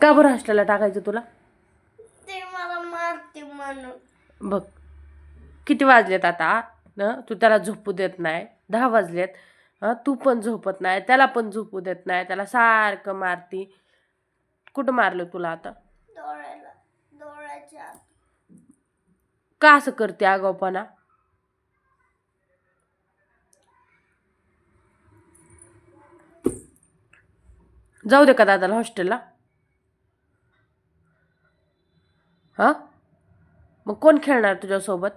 का बरं हॉस्टेलला टाकायचं तुला? ते मला मारते म्हणून. बघ किती वाजलेत आता न? तू त्याला झोपू देत नाही. दहा वाजलेत. हं तू पण झोपत नाही त्याला पण झोपू देत नाही त्याला सारखं मारती. कुठं मारलं तुला आता? डोळ्याला डोळ्याच्या आत. का असं करते आगाऊपणा? जाऊ दे का दादाला हॉस्टेलला? हां? मग कोण खेळणार तुझ्यासोबत?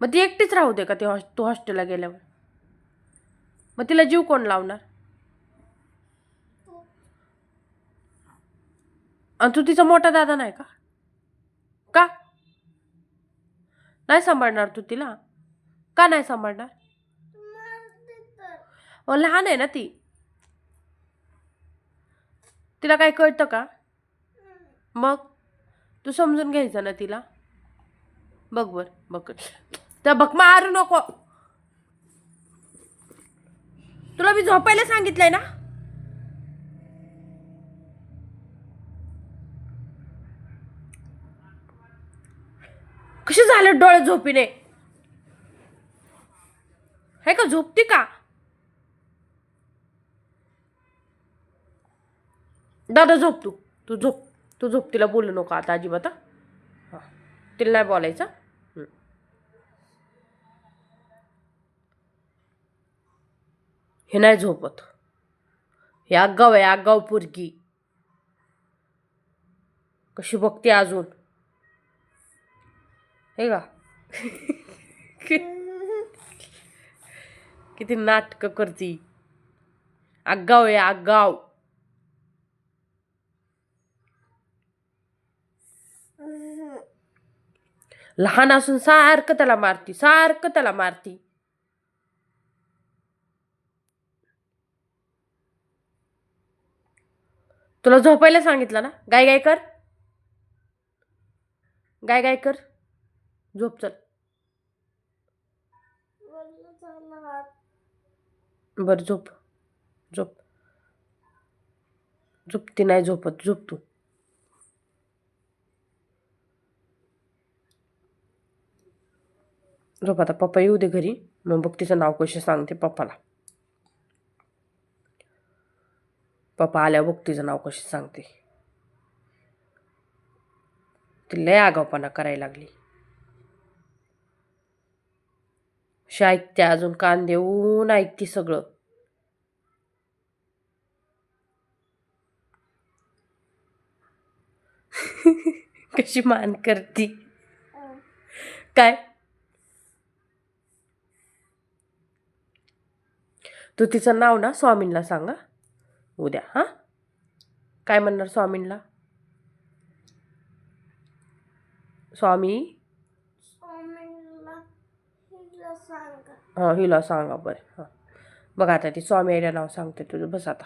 मग ती एकटीच राहू दे का ती हॉस् तू हॉस्टेलला गेल्यावर? मग तिला जीव कोण लावणार? आणि तू तिचा मोठा दादा नाही का? का? नाही सांभाळणार तू तिला? का नाही सांभाळणार? लहान आहे ना ती. तिला काय कळतं का? मग? तू समजून घ्यायचा ना तिला? बघ बर बघ. तर बघ मारू नको. तुला मी झोपायला सांगितलंय ना? कसे झाले डोळे झोपीने? हे का झोपती का? दादा झोप तू तू झोप. तू झोपतीला बोलू नको आता अजिबात हां. तिला नाही बोलायचं. हे. नाही झोपत. हे आगाव आहे आगाव पुरगी. कशी बघते अजून. हे का? किती नाटकं करती. आगाव आहे आगाव. लहान असून सारखं त्याला मारती सारखं त्याला मारती. तुला झोपायला सांगितलं ना? गाय गाय कर. गाय गाय कर. झोप चल. बर झोप. झोप. झोप ती नाही झोपत झोप तू. झोप आता पप्पा येऊ दे घरी. मग बघ तिचं नाव कशी सांगते पप्पाला. पप्पा आल्यावर बघ तिचं नाव कशी सांगते. ती लय आगावपणा करायला लागली. अशी ऐकते अजून कान देऊन ऐकते सगळं. कशी मान करती. काय? तू तिचं नाव ना स्वामींना सांगा. उद्या हां? काय म्हणणार स्वामींना स्वामी? हां हिला सांगा बरं हां. बघा आता ती स्वामी आईला नाव सांगते तुझं बस आता.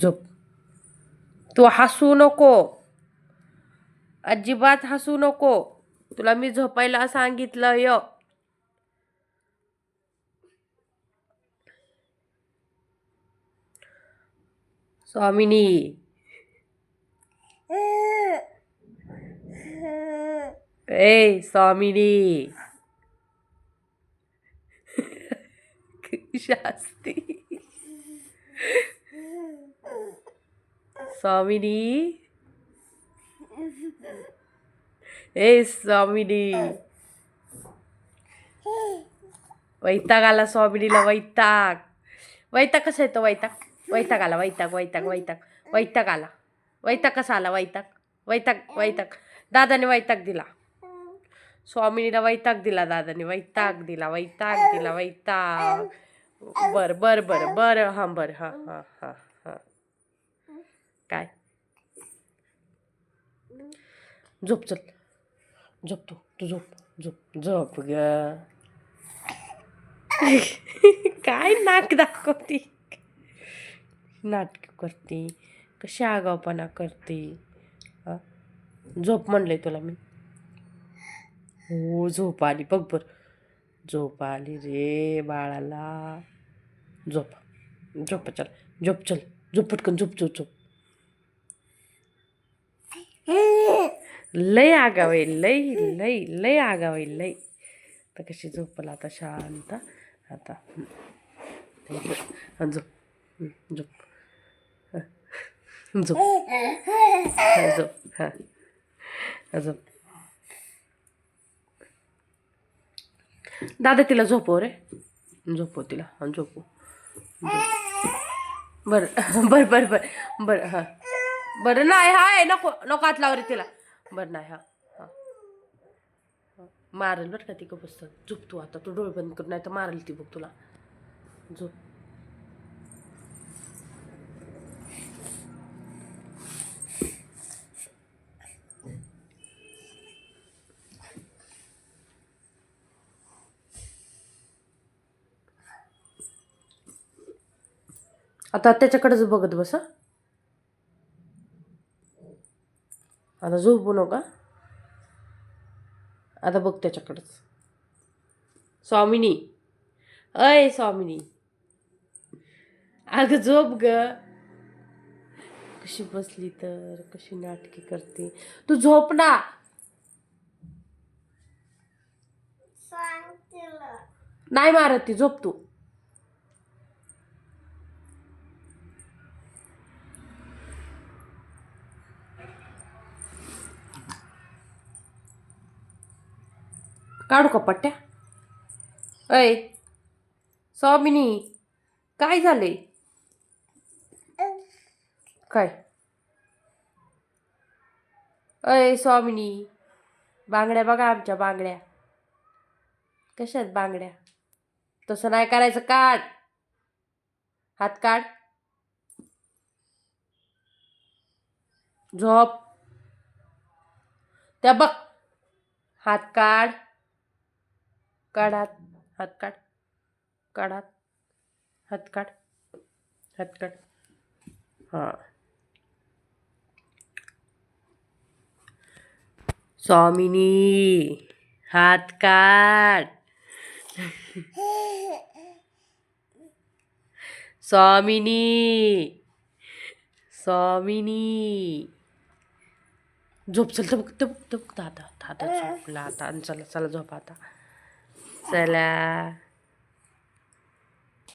झोप. तू हसू नको. अजिबात हसू नको. तुला मी झोपायला सांगितलं य. स्वामिनी. ए स्वामिनी. शास्ती स्वामिनी. ए स्वामिनी. वैताग आला स्वामिनीला वैताग. वैताग कसा येतो वैताग? वैताग आला वैताग वैताग वैताग. वैताग आला. वैताग कसा आला? वैताग. वैताग वैताग. दादाने वैताग दिला. स्वामिनीला वैताग दिला दादाने वैताग दिला वैताग दिला वैताग. बर बर बर बरं. हां बरं. हां हां हां हां. काय? झोप चल. झोप तू. तू झोप. झोप. झोप ग. काय नाक दाखवती? नाटक करते. कशी आगावपणा करते? झोप म्हणले तुला मी. हो झोप आली. बघ बर. झोप आली रे बाळाला. झोप. झोप चल. झोप चल. झोप पटकन. झोप झोप झोप. लय आगाव आहे लय लय लय आगाव आहे लय. तर कशी झोपला आता शांत. आता. झोप. झोप. झोप. झोप. हां झोप. दादा तिला झोपव रे. झोपव तिला. झोपू बरं. बरं बरं बरं. बरं हां. बरं नाही हाय नको नको हात लाव रे तिला. बरं नाही हा हा. हा. मारेल बरं का ती का झोप तू आता तू डोळे बंद कर नाही तर मारेल ती बघ तुला. झोप. आता त्याच्याकडेच बघत बस हं. आता झोपू नका. आता बघ त्याच्याकडेच. स्वामिनी. अय स्वामिनी. अगं झोप ग. कशी बसली तर कशी नाटकी करते. तू झोप ना. नाही मारत ती झोप तू. काढू का पट्ट्या? अय स्वामिनी काय झाले? काय? अय स्वामिनी बांगड्या बघा आमच्या बांगड्या. कशा आहेत बांगड्या? तसं नाही करायचं काढ. हात काढ. झोप. त्या बघ. हात काढ. काढ हात हात काढ काढ हात हात काढ हात काढ हां स्वामिनी हात काढ स्वामिनी स्वामिनी झोप चल तब तब तब दादा दादा झोपला आता चला चला झोप आता चला.